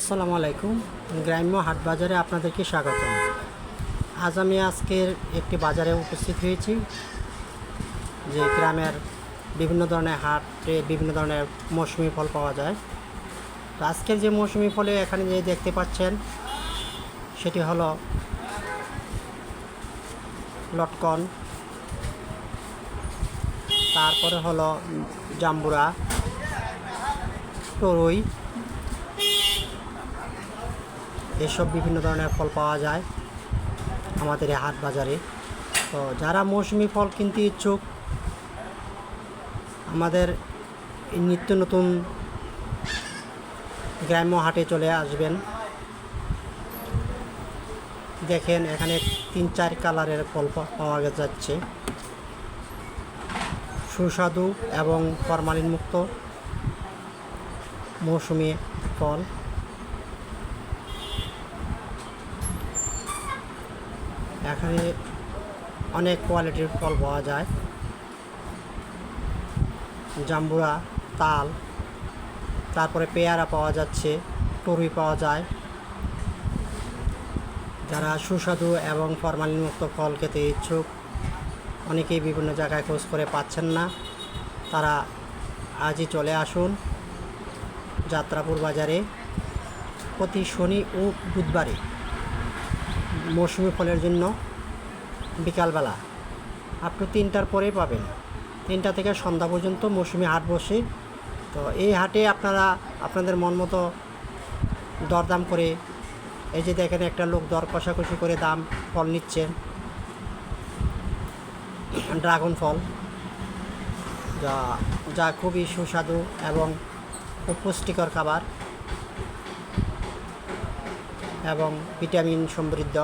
আসসালামু আলাইকুম। গ্রাম্য হাট বাজারে আপনাদেরকে স্বাগত আজ আমি আজকের একটি বাজারে উপস্থিত হয়েছি, যে গ্রামের বিভিন্ন ধরনের হাটে বিভিন্ন ধরনের মৌসুমি ফল পাওয়া যায়। তো আজকের যে মৌসুমি ফলে এখানে যে দেখতে পাচ্ছেন, সেটি হলো লটকন, তারপরে হলো জাম্বুরা, তরুই এসব বিভিন্ন ধরনের ফল পাওয়া যায় আমাদের এই হাট বাজারে। তো যারা মৌসুমি ফল কিনতে ইচ্ছুক, আমাদের নিত্য নতুন গ্রাম্য হাটে চলে আসবেন। দেখেন, এখানে তিন চার কালারের ফল পাওয়া যাচ্ছে। সুস্বাদু এবং ফরমালিনমুক্ত মৌসুমি ফল। এখানে অনেক কোয়ালিটির ফল পাওয়া যায়। জাম্বুরা, তাল, তারপরে পেয়ারা পাওয়া যাচ্ছে, তরুই পাওয়া যায়। যারা সুস্বাদু এবং ফরমালিনমুক্ত ফল খেতে ইচ্ছুক, অনেকেই বিভিন্ন জায়গায় খোঁজ করে পাচ্ছেন না। তারা আজই চলে আসুন যাত্রাপুর বাজারে। প্রতি শনি ও বুধবারে মৌসুমি ফলের জন্য বিকালবেলা আপ টু তিনটার পরেই পাবেন। তিনটা থেকে সন্ধ্যা পর্যন্ত মৌসুমি হাট বসে। তো এই হাটে আপনারা, আপনাদের মন মতো দরদাম করে, এই যে দেখেন একটা লোক দর কষাকষি করে দাম ফল নিচ্ছেন ড্রাগন ফল, যা যা খুবই সুস্বাদু এবং খুব পুষ্টিকর খাবার। এবং ভিটামিন সমৃদ্ধ।